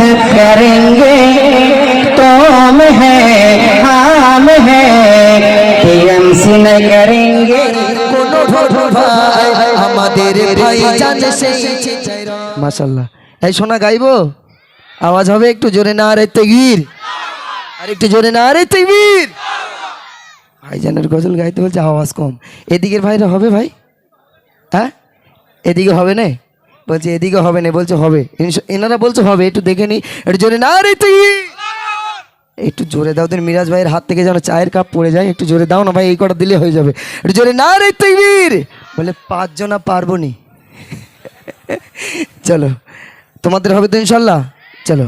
करेंगे तुम है हम है टीएमसी नहीं करेंगे কোনো ভোট ভাই আমাদের ভাই জান সেই মাশাল্লাহ এই শোনা গাইবো আওয়াজ হবে একটু জোরে না রে তকবীর আর একটু জোরে না রে তকবীর ভাইজানের গজল গাইতে বলছে আওয়াজ কম এদিকের ভাইরা হবে ভাই হ্যাঁ এদিকে হবে না বলছে, এদিকে হবে না। বলছে, হবে। এনারা বলছে, হবে। একটু দেখে নি। একটু জোরে, না রে তকবীর একটু জোরে দাও দেন, মিরাজ ভাইয়ের হাত থেকে যেন চায়ের কাপ পড়ে যায়, একটু জোরে দাও না ভাই, এই কটা দিলে হয়ে যাবে। একটু জোরে, না রে তকবীর বলে, পাঁচজনা পারব নি। চলো, তোমাদের হবে তো ইনশাল্লাহ? চলো।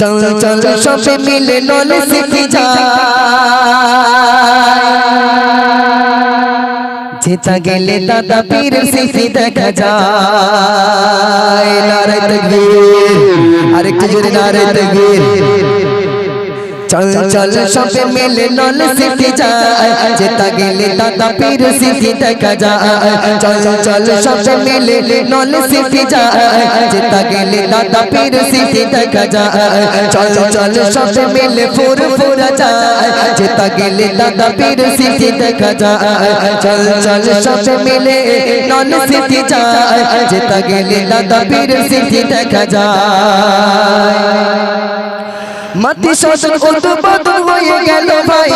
চল চল সবে মিলে নলে সিটি যেটা গেলে দাদা পীর সিটি দেখা যায় নারে তকবীর আরেকটু জোরে নারে তকবীর চল চল সবে মিলে নল সিটি যায় যেটা গেলে দাদা পীর সিটি দেখা যায় চল চল সবে মিলে নল সিটি যায় যেটা গেলে দাদা পীর সিটি দেখা যায় চল চল সবে মিলে ফুর ফুরা যায় যেটা গেলে দাদা পীর সিটি দেখা যায় চল চল সবে মিলে নল সিটি যায় যেটা গেলে দাদা পীর সিটি দেখা যায় মাতি শোষণ উৎপাদন হয়ে গেল ভাই।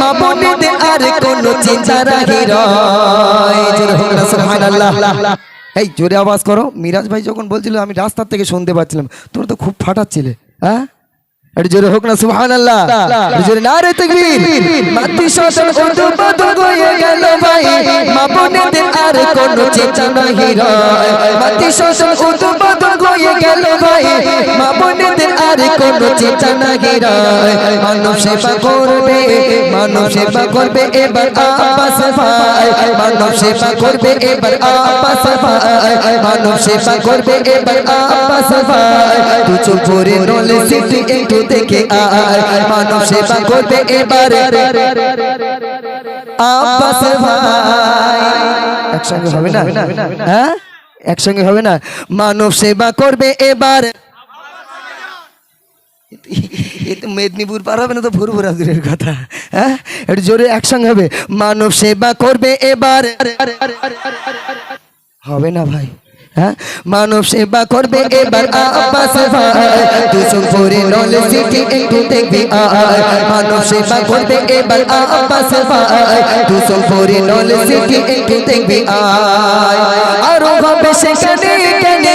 মা বোনেদের আর কোন চিন্তা রাখি এই জোরে আওয়াজ করো। মিরাজ ভাই যখন বলছিল আমি রাস্তার থেকে শুনতে পাচ্ছিলাম তোর তো খুব ফাটাচ্ছিলে হ্যাঁ? একটু জোরে হোক না আল্লাহ জোরে না রে তকবীর। মাতি শোষণ উৎপাদন হয়ে গেল ভাই। মা বোনেদের আর কোন চিন্তা নাহি রয়। মাতি শোষণ চিন্তা সেবা করবে সেবা করবে, এবার ভাই। সেবা করবে, এবার ভাই। সেবা করবে, এবার ভাই। নলে সিটি একটু দেখে আয়। সেবা করবে, এবার ভাই। একসঙ্গে হবে না? হ্যাঁ? একসঙ্গে হবে না? মানব সেবা করবে, এবার মেদিনীপুর পার হবে না তো ফুরফুরা দূরের কথা হ্যাঁ? একটু জোরে একসঙ্গে হবে। মানব সেবা করবে এবার। হবে না ভাই হ্যাঁ? মানব সেবা করবে এবার। আব্বাস ভাই মানব সেবা করবে এবার আব্বাস দেখবি আয়। হবে সেখানে।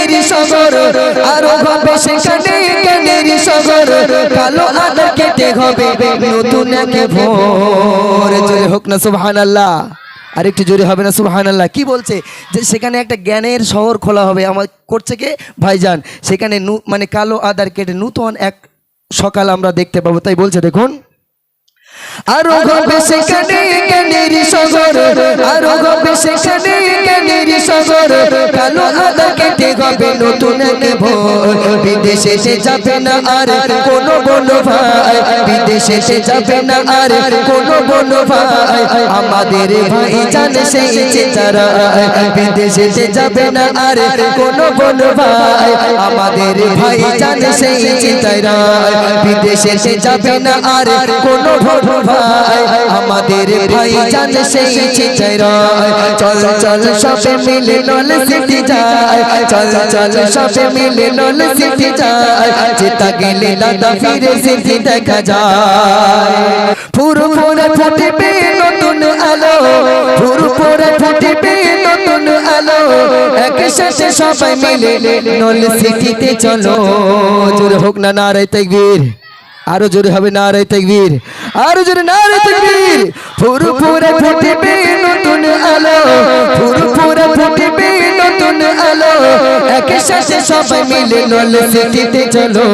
জ্ঞানের সগর? আরও হবে সেখানে জ্ঞানের সগর? কালো আদা কেটে হবে নতুন এক ভোর। জয় হোক না সুবহানাল্লাহ। আর একটু জোরে হবে না সুবহান আল্লাহ কি বলছে? যে সেখানে একটা জ্ঞানের শহর খোলা হবে। আমার করছে কে? ভাইজান সেখানে নু- মানে কালো আদার কেটে নূতন এক সকাল আমরা দেখতে পাবো। তাই বলছে দেখুন। আরও হবে সেখানে জ্ঞানের সাগর। আরও হবে সেখানে কালো আদা কেটে হবে, নতুন বিদেশে সে যাবে না আর কোন বন ভাই। বিদেশে সে যাবে না আর কোন বন ভাই। আমাদের ভাই জানে সেই বিদেশে সে যাবে না আর কোন বন ভাই। আমাদের ভাই জানে সেই বিদেশে সে যাবে না আর কোন ভাই। আমাদের ভাই জানে সেই চেতারা চল চল সবে মিলে নল সিটি যায়। চল চল সবে মিলে নল সিটি যায়। যেটা গেলে দাদা ফিরে সিটি দেখা যায়। ফুরু ফুরে ফুটবে নতুন আলো। ফুরু ফুরে ফুটবে নতুন আলো। একসাথে সবাই মিলে নল সিটিতে চলো। জোরে হোক না নারায় তাকবীর। আরও জোরে হবে না রে তাকবীর আরও জোরে নারায় তাকবীর। ফুরু ফুরে ফুটবে নতুন আলো ফুরু ফুরে ফুটবে নতুন আলো একসাথে সবাই মিলে নল সিটিতে চলো।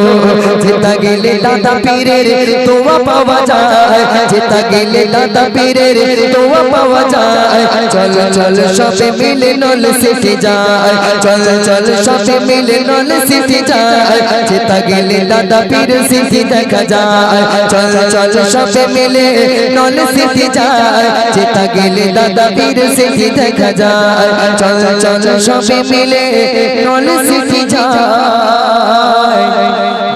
যেটা গেলে দাদা পীরের তোয়া পাওয়া যায়। যেটা গেলে দাদা পীরের তোয়া পাওয়া যায়। চল চল, সবে মিলে নল সিটি যায়। চল চল, সবে মিলে নল সিটি যায়। যেটা গেলে দাদা পীর সিটি দেখা যায়। চল চল, সবে মিলে নল সিটি যায়। যেটা গেলে দাদা পীর সিটি দেখা যায়। চল চল, সবে মিলে নল সিটি যায়।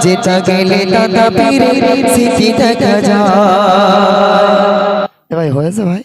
যেটা গেলে দাদা পীরের স্মৃতি দেখা যায়। ভাই হয়েছে ভাই?